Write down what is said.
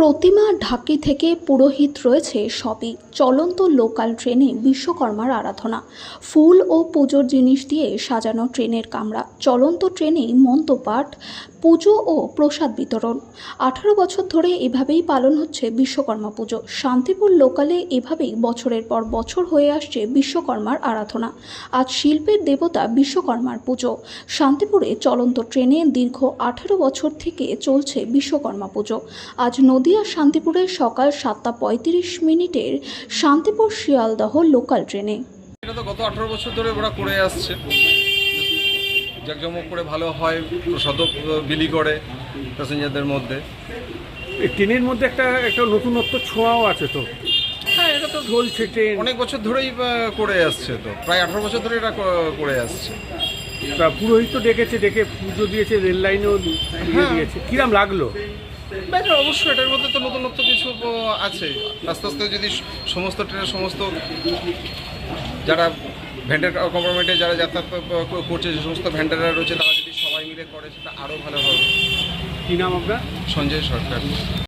প্রতিমা ঢাকি থেকে পুরোহিত রয়েছে সবই। চলন্ত লোকাল ট্রেনে বিশ্বকর্মার আরাধনা। ফুল ও পুজোর জিনিস দিয়ে সাজানো ট্রেনের কামরা। চলন্ত ট্রেনেই মন্ত্রপাঠ পুজো ও প্রসাদ বিতরণ। আঠারো বছর ধরে এভাবেই পালন হচ্ছে বিশ্বকর্মা পুজো। শান্তিপুর লোকালে এভাবেই বছরের পর বছর হয়ে আসছে বিশ্বকর্মার আরাধনা। আজ শিল্পের দেবতা বিশ্বকর্মার পুজো। শান্তিপুরে চলন্ত ট্রেনে দীর্ঘ আঠেরো বছর থেকে চলছে বিশ্বকর্মা পুজো। আজ নদিয়া শান্তিপুরে সকাল সাতটা পঁয়ত্রিশ মিনিটের শান্তিপুর শিয়ালদহ লোকাল ট্রেনে। এটা তো গত আঠারো বছর ধরে ওরা করে আসছে। জাঁকজমক করে ভালো হয় প্রসাদও বিলি করে প্যাসেঞ্জারদের মধ্যে। এই ট্রেনের মধ্যে একটা একটা নতুনত্ব ছোঁয়াও আছে তো। হ্যাঁ এটা তো চলছে ট্রেন। অনেক বছর ধরেই আহ, করে আসছে তো। প্রায় আঠারো বছর ধরে এটা ক- করে আসছে। তা পুরোহিত ডেকেছে ডেকে পুজো দিয়েছে রেল লাইনেও দিয়ে হ্যাঁ। দিয়েছে। কিরাম লাগল? ব্যাস অবশ্যই এটার মধ্যে তো নতুনত্ব কিছু আছে। আস্তে আস্তে যদি সমস্ত ট্রেনের সমস্ত যারা ভেন্ডার কম্পার্টমেন্টে যারা যাতায়াত করছে যে সমস্ত ভেন্ডাররা রয়েছে তারা যদি সবাই মিলে করে সেটা আরও ভালো হবে। কী নাম আপনার? সঞ্জয় সরকার।